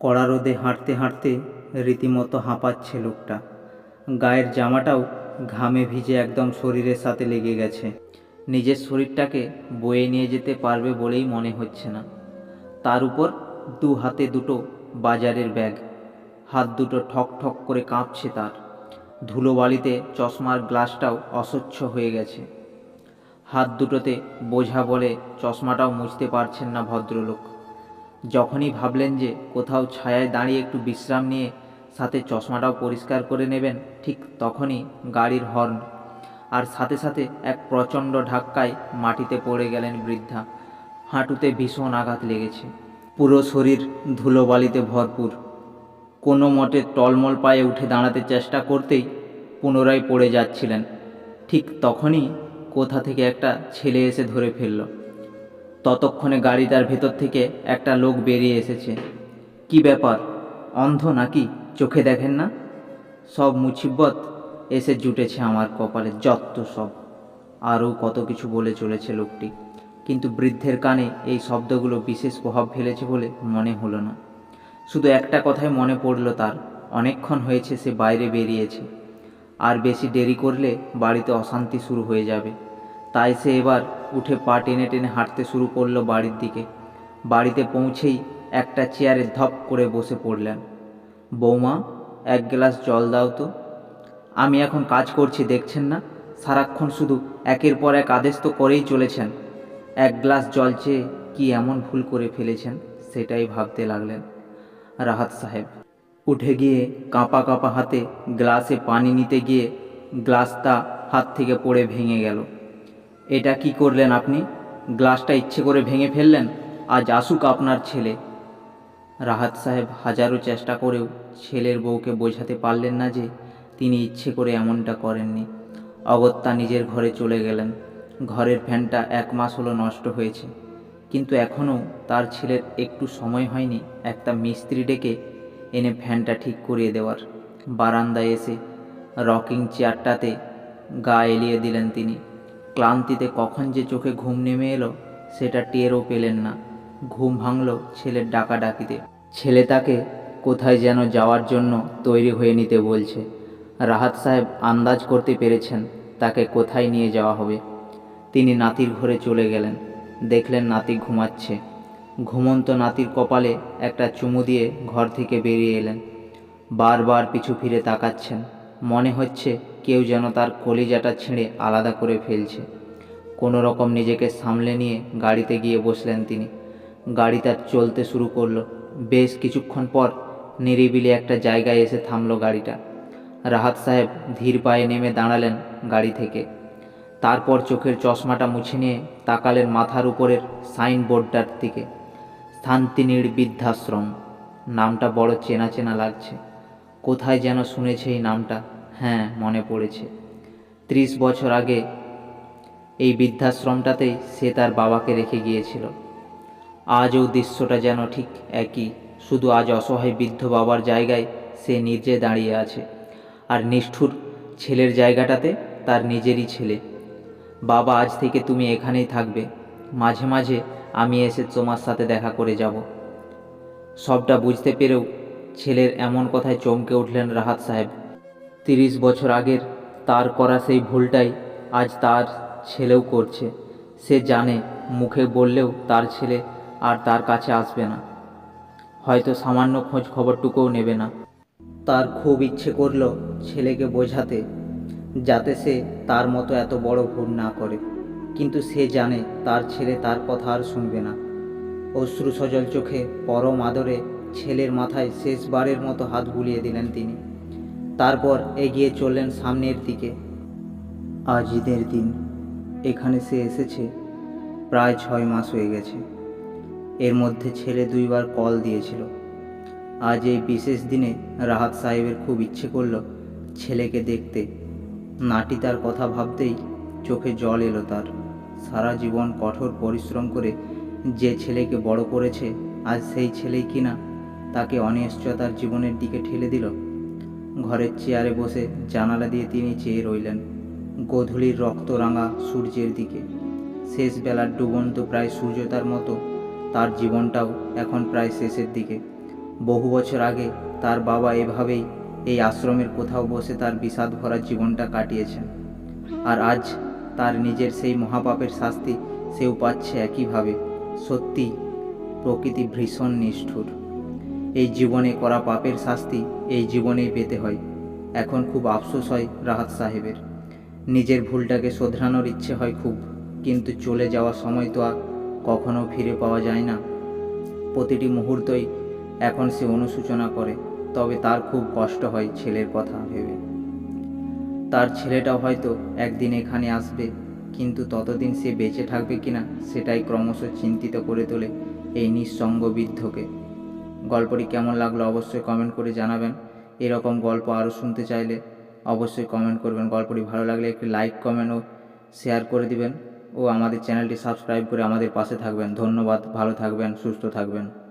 কড়া রোদে হাঁটতে হাঁটতে রীতিমতো হাঁপাচ্ছে লোকটা। গায়ের জামাটাও ঘামে ভিজে একদম শরীরের সাথে লেগে গেছে। নিজের শরীরটাকে বয়ে নিয়ে যেতে পারবে বলেই মনে হচ্ছে না। তার উপর দু হাতে দুটো বাজারের ব্যাগ। হাত দুটো ঠক ঠক করে কাঁপছে তার। ধুলোবালিতে চশমার গ্লাসটাও অস্বচ্ছ হয়ে গেছে। হাত দুটোতে বোঝা বলে চশমাটাও মুছতে পারছেন না ভদ্রলোক। যখনই ভাবলেন যে কোথাও ছায়ায় দাঁড়িয়ে একটু বিশ্রাম নিয়ে সাথে চশমাটাও পরিষ্কার করে নেবেন, ঠিক তখনই গাড়ির হর্ন। আর সাথে সাথে এক প্রচণ্ড ধাক্কায় মাটিতে পড়ে গেলেন বৃদ্ধা। হাঁটুতে ভীষণ আঘাত লেগেছে। পুরো শরীর ধুলোবালিতে ভরপুর। কোনো মতে টলমল পায়ে উঠে দাঁড়াতে চেষ্টা করতেই পুনরায় পড়ে যাচ্ছিলেন। ঠিক তখনই কোথা থেকে একটা ছেলে এসে ধরে ফেলল। ততক্ষণে গাড়িটার ভেতর থেকে একটা লোক বেরিয়ে এসেছে। কি ব্যাপার? অন্ধ নাকি? চোখে দেখেন না? সব মুছিব্বত এসে জুটেছে আমার কপালে যত সব। আরও কত কিছু বলে চলেছে লোকটি। কিন্তু বৃদ্ধের কানে এই শব্দগুলো বিশেষ প্রভাব ফেলেছে বলে মনে হলো না। শুধু একটা কথাই মনে পড়ল তার, অনেকক্ষণ হয়েছে সে বাইরে বেরিয়েছে। আর বেশি দেরি করলে বাড়িতে অশান্তি শুরু হয়ে যাবে। তাই সে এবার উঠে পা টেনে টেনে হাঁটতে শুরু করল বাড়ির দিকে। বাড়িতে পৌঁছেই একটা চেয়ারে ধপ করে বসে পড়লেন। বৌমা, এক গ্লাস জল দাও তো। আমি এখন কাজ করছি, দেখছেন না? সারাক্ষণ শুধু একের পর এক আদেশ তো করেই চলেছেন। এক গ্লাস জল চেয়ে কি এমন ভুল করে ফেলেছেন, সেটাই ভাবতে লাগলেন রাহাত সাহেব। উঠে গিয়ে কাঁপা কাঁপা হাতে গ্লাসে পানি নিতে গিয়ে গ্লাসটা হাত থেকে পড়ে ভেঙে গেল। এটা কি করলেন আপনি? গ্লাসটা ইচ্ছে করে ভেঙে ফেললেন? আজ আসুক আপনার ছেলে। রাহাত সাহেব হাজারো চেষ্টা করেও ছেলের বউকে বোঝাতে পারলেন না যে তিনি ইচ্ছে করে এমনটা করেননি। অগত্যা নিজের ঘরে চলে গেলেন। ঘরের ফ্যানটা এক মাস হলো নষ্ট হয়েছে। কিন্তু এখনও তার ছেলের একটু সময় হয়নি একটা মিস্ত্রি ডেকে এনে ফ্যানটা ঠিক করিয়ে দেওয়ার। বারান্দায় এসে রকিং চেয়ারটাতে গা এলিয়ে দিলেন তিনি। ক্লান্তিতে কখন যে চোখে ঘুম নেমে এলো, সেটা টেরও পেলেন না। ঘুম ভাঙল ছেলের ডাকাডাকিতে। ছেলে তাকে কোথায় যেন যাওয়ার জন্য তৈরি হয়ে নিতে বলছে। রাহাত সাহেব আন্দাজ করতে পেরেছেন তাকে কোথায় নিয়ে যাওয়া হবে। তিনি নাতির ঘরে চলে গেলেন। দেখলেন নাতি ঘুমাচ্ছে। ঘুমন্ত নাতির কপালে একটা চুমু দিয়ে ঘর থেকে বেরিয়ে এলেন। বারবার পিছু ফিরে তাকাচ্ছেন। মনে হচ্ছে কেউ যেন তার কলিজাটা ছিঁড়ে আলাদা করে ফেলছে। কোনো রকম নিজেকে সামলে নিয়ে গাড়িতে গিয়ে বসলেন তিনি। গাড়িটা চলতে শুরু করল। বেশ কিছুক্ষণ পর নিরিবিলি একটা জায়গায় এসে থামলো গাড়িটা। রাহাত সাহেব ধীর পায়ে নেমে দাঁড়ালেন গাড়ি থেকে। তারপর চোখের চশমাটা মুছে নিয়ে তাকালেন মাথার উপরের সাইনবোর্ডটার দিকে। শান্তিনীড় বৃদ্ধাশ্রম। নামটা বড় চেনা চেনা লাগছে। কোথায় যেন শুনেছে এই নামটা? হ্যাঁ মনে পড়েছে। ত্রিশ বছর আগে এই বৃদ্ধাশ্রমটাতেই সে তার বাবাকে রেখে গিয়েছিল। আজও দৃশ্যটা যেন ঠিক একই। শুধু আজ অসহায় বৃদ্ধ বাবার জায়গায় সে নিজে দাঁড়িয়ে আছে। আর নিষ্ঠুর ছেলের জায়গাটাতে তার নিজেরই ছেলে। বাবা, আজ থেকে তুমি এখানেই থাকবে। মাঝে মাঝে আমি এসে তোমার সাথে দেখা করে যাব। সবটা বুঝতে পেরেও ছেলের এমন কথায় চমকে উঠলেন রাহাত সাহেব। তিরিশ বছর আগের তার করা সেই ভুলটাই আজ তার ছেলেও করছে। সে জানে, মুখে বললেও তার ছেলে আর তার কাছে আসবে না। হয়তো সামান্য খোঁজ খবরটুকুও নেবে না। তার খুব ইচ্ছে করল ছেলেকে বোঝাতে, যাতে সে তার মতো এত বড় ভুল না করে। কিন্তু সে জানে তার ছেলে তার কথা আর শুনবে না। অশ্রু সজল চোখে পরম আদরে ছেলের মাথায় শেষবারের মতো হাত বুলিয়ে দিলেন তিনি। তারপর এগিয়ে চললেন সামনের দিকে। আজ ঈদের দিন। এখানে সে এসেছে। প্রায় ছয় মাস হয়ে গেছে। এর মধ্যে ছেলে দুইবার কল দিয়েছিল। আজ এই বিশেষ দিনে রাহাত সাহেবের খুব ইচ্ছে করল ছেলেকে দেখতে। নাটি তার কথা ভাবতেই চোখে জল এলো তার। সারা জীবন কঠোর পরিশ্রম করে যে ছেলেকে বড় করেছে, আজ সেই ছেলেই কিনা তাকে অনিশ্চয়তার জীবনের দিকে ঠেলে দিল। ঘরের চেয়ারে বসে জানালা দিয়ে তিনি চেয়ে রইলেন, গোধূলির রক্তরাঙা সূর্যের দিকে। শেষ বেলার ডুবন্ত প্রায় সূর্যতার মতো, তার জীবনটাও এখন প্রায় শেষের দিকে। বহু বছর আগে তার বাবা এভাবেই এই আশ্রমের কোথাও বসে তার বিষাদ ভরা জীবনটা কাটিয়েছেন। আর আজ তার নিজের সেই মহাপাপের শাস্তি সেও পাচ্ছে একইভাবে। সত্যি প্রকৃতি ভীষণ নিষ্ঠুর। এই জীবনে করা পাপের শাস্তি এই জীবনেই পেতে হয়। এখন খুব আফসোস হয় রাহাত সাহেবের। নিজের ভুলটাকে শোধরানোর ইচ্ছে হয় খুব, কিন্তু চলে যাওয়ার সময় তো আর কখনো ফিরে পাওয়া যায় না। প্রতিটি মুহূর্তই এখন সে অনুশোচনা করে, তবে তার খুব কষ্ট হয় ছেলের কথা ভেবে। তার ছেলেটাও হয়তো একদিন এখানে আসবে, কিন্তু ততদিন সে বেঁচে থাকবে কিনা সেটাই ক্রমশ চিন্তিত করে তোলে এই নিঃসঙ্গ বৃদ্ধকে। গল্পটি কেমন লাগল অবশ্যই কমেন্ট করে জানাবেন। এরকম গল্প আরও শুনতে চাইলে অবশ্যই কমেন্ট করবেন। গল্পটি ভালো লাগলে একটি লাইক কমেন্ট ও শেয়ার করে দিবেন। ও আমাদের চ্যানেলটি সাবস্ক্রাইব করে আমাদের পাশে থাকবেন। ধন্যবাদ, ভালো থাকবেন, সুস্থ থাকবেন।